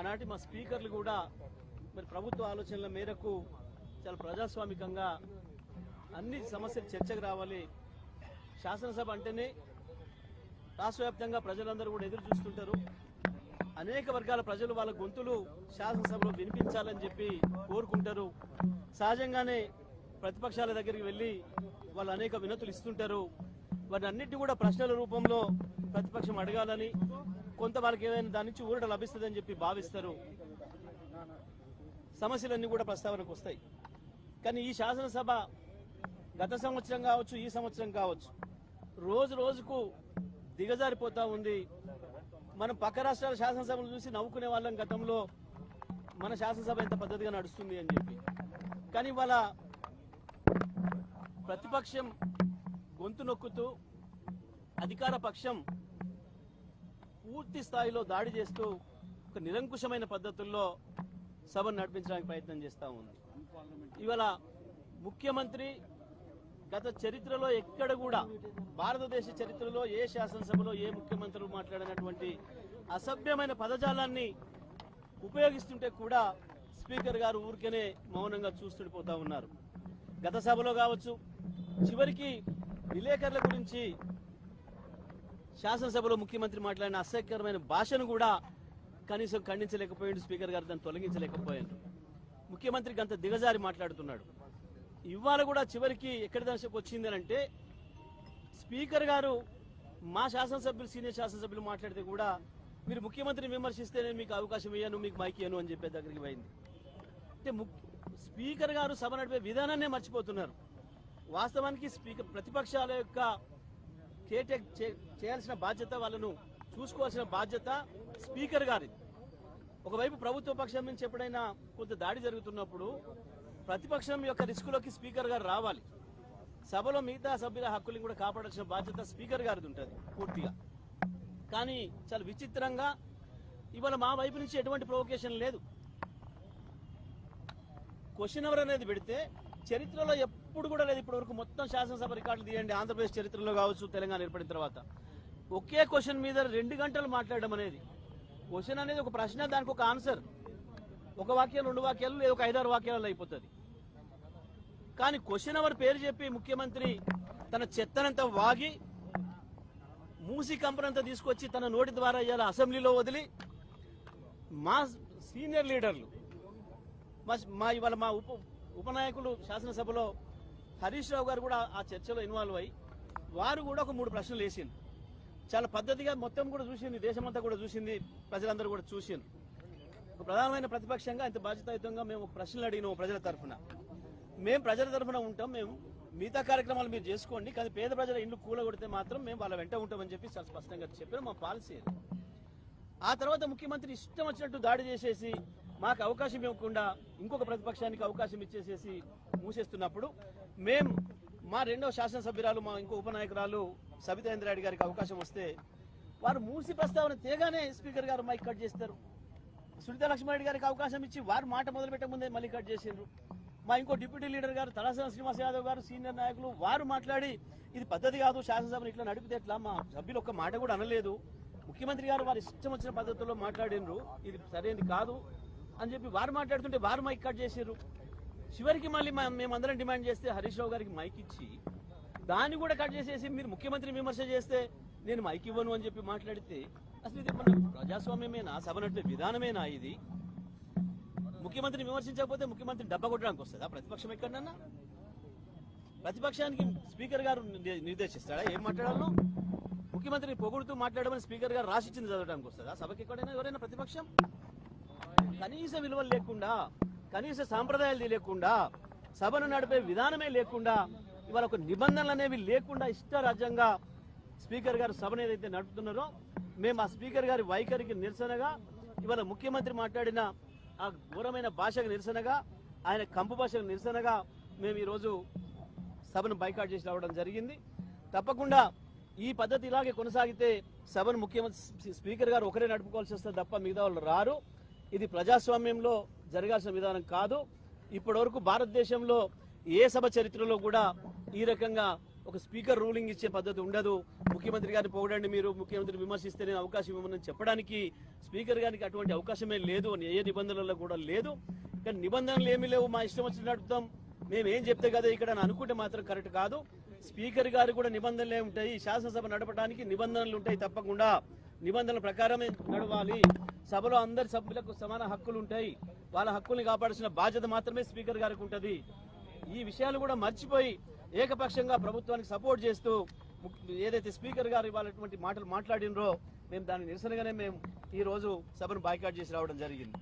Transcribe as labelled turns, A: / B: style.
A: ఆనాటి మా స్పీకర్లు కూడా మరి ప్రభుత్వ ఆలోచనల మేరకు చాలా ప్రజాస్వామికంగా అన్ని సమస్యలు చర్చకు రావాలి. శాసనసభ అంటేనే రాష్ట్ర వ్యాప్తంగా ప్రజలందరూ కూడా ఎదురు చూస్తుంటారు. అనేక వర్గాల ప్రజలు వాళ్ళ గొంతులు శాసనసభలో వినిపించాలని చెప్పి కోరుకుంటారు. సహజంగానే ప్రతిపక్షాల దగ్గరికి వెళ్ళి వాళ్ళు అనేక వినతులు ఇస్తుంటారు. వాటి అన్నిటి కూడా ప్రశ్నల రూపంలో ప్రతిపక్షం అడగాలని కొంత వాళ్ళకి ఏదైనా దాని నుంచి ఊరట లభిస్తుందని చెప్పి భావిస్తారు. సమస్యలన్నీ కూడా ప్రస్తావనకు వస్తాయి. కానీ ఈ శాసనసభ గత సంవత్సరం కావచ్చు ఈ సంవత్సరం కావచ్చు రోజు రోజుకు దిగజారిపోతా ఉంది. మనం పక్క రాష్ట్రాల శాసనసభలు చూసి నవ్వుకునే వాళ్ళం గతంలో మన శాసనసభ ఎంత పద్ధతిగా నడుస్తుంది అని చెప్పి. కానీ ఇవాళ ప్రతిపక్షం గొంతు నొక్కుతూ అధికార పక్షం పూర్తి స్థాయిలో దాడి చేస్తూ ఒక నిరంకుశమైన పద్ధతుల్లో సభను నడిపించడానికి ప్రయత్నం చేస్తా ఉంది. ఇవాళ ముఖ్యమంత్రి గత చరిత్రలో ఎక్కడ కూడా భారతదేశ చరిత్రలో ఏ శాసనసభలో ఏ ముఖ్యమంత్రులు మాట్లాడినటువంటి అసభ్యమైన పదజాలాన్ని ఉపయోగిస్తుంటే కూడా స్పీకర్ గారు ఊరికేనే మౌనంగా చూస్తుండిపోతా ఉన్నారు. గత సభలో కావచ్చు చివరికి విలేకరుల గురించి శాసనసభలో ముఖ్యమంత్రి మాట్లాడిన అసహ్యకరమైన భాషను కూడా కనీసం ఖండించలేకపోయాడు. స్పీకర్ గారు దాన్ని తొలగించలేకపోయారు ముఖ్యమంత్రికి అంత దిగజారి మాట్లాడుతున్నాడు. ఇవాళ కూడా చివరికి ఎక్కడి దశకు వచ్చింది అంటే స్పీకర్ గారు మా శాసనసభ్యులు సీనియర్ శాసనసభ్యులు మాట్లాడితే కూడా మీరు ముఖ్యమంత్రిని విమర్శిస్తే నేను మీకు అవకాశం ఇయ్యాను మీకు మైక్ ఇయ్యను అని చెప్పే దగ్గరికి పోయింది. అంటే స్పీకర్ గారు సభ నడిపే విధానాన్నే మర్చిపోతున్నారు. వాస్తవానికి స్పీకర్ ప్రతిపక్షాల యొక్క కేటెక్ చే- చేయాల్సిన బాధ్యత వాళ్ళను చూసుకోవాల్సిన బాధ్యత స్పీకర్ గారిది. ఒకవైపు ప్రభుత్వ పక్షం నుంచి ఎప్పుడైనా కొంత దాడి జరుగుతున్నప్పుడు ప్రతిపక్షం యొక్క రిస్కులోకి స్పీకర్ గారు రావాలి. సభలో మిగతా సభ్యుల హక్కులను కూడా కాపాడాల్సిన బాధ్యత స్పీకర్ గారిది ఉంటుంది పూర్తిగా. కానీ చాలా విచిత్రంగా ఇవాళ మా వైపు నుంచి ఎటువంటి ప్రొవకేషన్ లేదు. క్వశ్చన్ అవర్ అనేది పెడితే చరిత్రలో ఎప్పుడు కూడా లేదు. ఇప్పటి వరకు మొత్తం శాసనసభ రికార్డులు తీయండి. ఆంధ్రప్రదేశ్ చరిత్రలో కావచ్చు తెలంగాణ ఏర్పడిన తర్వాత. ఒకే క్వశ్చన్ మీద రెండు గంటలు మాట్లాడడం అనేది క్వశ్చన్ అనేది ఒక ప్రశ్న దానికి ఒక ఆన్సర్. ఒక వాక్యం రెండు వాక్యాలు లేదా ఒక ఐదారు వాక్యాలలో అయిపోతుంది. కానీ క్వశ్చన్ అవర్ పేరు చెప్పి ముఖ్యమంత్రి తన చెత్తనంతా వాగి మూసి కంపనంతా తీసుకొచ్చి తన నోటి ద్వారా ఇవాళ అసెంబ్లీలో వదిలి మా సీనియర్ లీడర్లు మా ఇవాళ మా ఉప ఉపనాయకులు శాసనసభలో హరీష్ రావు గారు కూడా ఆ చర్చలో ఇన్వాల్వ్ అయ్యి వారు కూడా ఒక మూడు ప్రశ్నలు వేసింది చాలా పద్ధతిగా మొత్తం కూడా చూసింది దేశమంతా కూడా చూసింది ప్రజలందరూ కూడా చూసింది ఒక ప్రధానమైన ప్రతిపక్షంగా ఇంత బాధ్యతాయుతంగా మేము ప్రశ్నలు అడిగినాము ప్రజల తరఫున. మేము ప్రజల తరఫున ఉంటాం మేము మిగతా కార్యక్రమాలు మీరు చేసుకోండి కానీ పేద ప్రజల ఇండ్లు కూలగొడితే మాత్రం మేము వాళ్ళ వెంట ఉంటామని చెప్పి చాలా స్పష్టంగా చెప్పారు మా పాలసీ ఆ తర్వాత ముఖ్యమంత్రి ఇష్టం వచ్చినట్టు దాడి చేసేసి మాకు అవకాశం ఇవ్వకుండా ఇంకొక ప్రతిపక్షానికి అవకాశం ఇచ్చేసేసి మూసేస్తున్నప్పుడు మేం మా రెండో శాసనసభ్యురాలు మా ఇంకో ఉపనాయకురాలు సబితేంద్రారెడ్డి గారికి అవకాశం వస్తే వారు మూసి ప్రస్తావన తేగానే స్పీకర్ గారు మైక్ కట్ చేస్తారు. సునీత లక్ష్మారెడ్డి గారికి అవకాశం ఇచ్చి వారు మాట మొదలు పెట్టక ముందే మళ్ళీ కట్ చేసిండ్రు. మా ఇంకో డిప్యూటీ లీడర్ గారు తలసాని శ్రీనివాస్ యాదవ్ గారు సీనియర్ నాయకులు వారు మాట్లాడి ఇది పద్ధతి కాదు శాసనసభను ఇట్లా నడిపితే ఎట్లా? మా సభ్యులు ఒక్క మాట కూడా అనలేదు. ముఖ్యమంత్రి గారు వారి ఇష్టం వచ్చిన పద్ధతుల్లో మాట్లాడినరు. ఇది సరైనది కాదు. అని చెప్పి వారు మాట్లాడుతుంటే వారు మైక్ కట్ చేశారు. చివరికి మళ్ళీ మేమందరం డిమాండ్ చేస్తే హరీష్ రావు గారికి మైక్ ఇచ్చి దాన్ని కూడా కట్ చేసేసి మీరు ముఖ్యమంత్రి విమర్శ చేస్తే నేను మైక్ ఇవ్వను అని చెప్పి మాట్లాడితే అసలు ఇది మన ప్రజాస్వామ్యమేనా? సభ నడిపే విధానమేనా ఇది? ముఖ్యమంత్రిని విమర్శించకపోతే ముఖ్యమంత్రి డబ్బా కొట్టడానికి వస్తుందా? ప్రతిపక్షం ఎక్కడన్నా ప్రతిపక్షానికి స్పీకర్ గారు నిర్దేశిస్తాడా? ఏం మాట్లాడాలో ముఖ్యమంత్రిని పొగుడుతూ మాట్లాడమని స్పీకర్ గారు రాసిచ్చింది చదవడానికి వస్తుందా? సభకి ఎక్కడైనా ఎవరైనా ప్రతిపక్షం? కనీస విలువలు లేకుండా కనీస సాంప్రదాయాలు లేకుండా సభను నడిపే విధానమే లేకుండా ఇవాళ ఒక నిబంధనలు అనేవి లేకుండా ఇష్టరాజ్యంగా స్పీకర్ గారు సభను ఏదైతే నడుపుతున్నారో మేము ఆ స్పీకర్ గారి వైఖరికి నిరసనగా ఇవాళ ముఖ్యమంత్రి మాట్లాడిన ఆ ఘోరమైన భాషకు నిరసనగా ఆయన కంపు భాషకు నిరసనగా మేము ఈరోజు సభను బైకాట్ చేసి రావడం జరిగింది. తప్పకుండా ఈ పద్ధతి ఇలాగే కొనసాగితే సభను ముఖ్యమంత్రి స్పీకర్ గారు ఒకరే నడుపుకోవాల్సి వస్తుంది తప్ప మిగతా వాళ్ళు రారు. ఇది ప్రజాస్వామ్యంలో జరగాల్సిన విధానం కాదు. ఇప్పటివరకు భారతదేశంలో ఏ సభ చరిత్రలో కూడా ఈ రకంగా ఒక స్పీకర్ రూలింగ్ ఇచ్చే పద్ధతి ఉండదు. ముఖ్యమంత్రి గారిని పొగడండి మీరు ముఖ్యమంత్రి విమర్శిస్తే నేను అవకాశం ఇవ్వమని చెప్పడానికి స్పీకర్ గారికి అటువంటి అవకాశమే లేదు అని ఏ నిబంధనలలో కూడా లేదు. కానీ నిబంధనలు ఏమీ లేవు మా ఇష్టం వచ్చినట్టు నడుపుతాం మేము ఏం చెప్తే కదా ఇక్కడ అని అనుకుంటే మాత్రం కరెక్ట్ కాదు. స్పీకర్ గారు కూడా నిబంధనలే ఉంటాయి. శాసనసభ నడపడానికి నిబంధనలు ఉంటాయి తప్పకుండా. నిబంధనల ప్రకారమే నడవాలి. సభలో అందరి సభ్యులకు సమాన హక్కులు ఉంటాయి. వాళ్ళ హక్కుల్ని కాపాడాల్సిన బాధ్యత మాత్రమే స్పీకర్ గారికి ఉంటుంది. ఈ విషయాలు కూడా మర్చిపోయి ఏకపక్షంగా ప్రభుత్వానికి సపోర్ట్ చేస్తూ ఏదైతే స్పీకర్ గారు ఇవాళటువంటి మాటలు మాట్లాడినరో మేము దాని నిరసనగానే మేము ఈ రోజు సభను బాయ్కాట్ చేసి రావడం జరిగింది.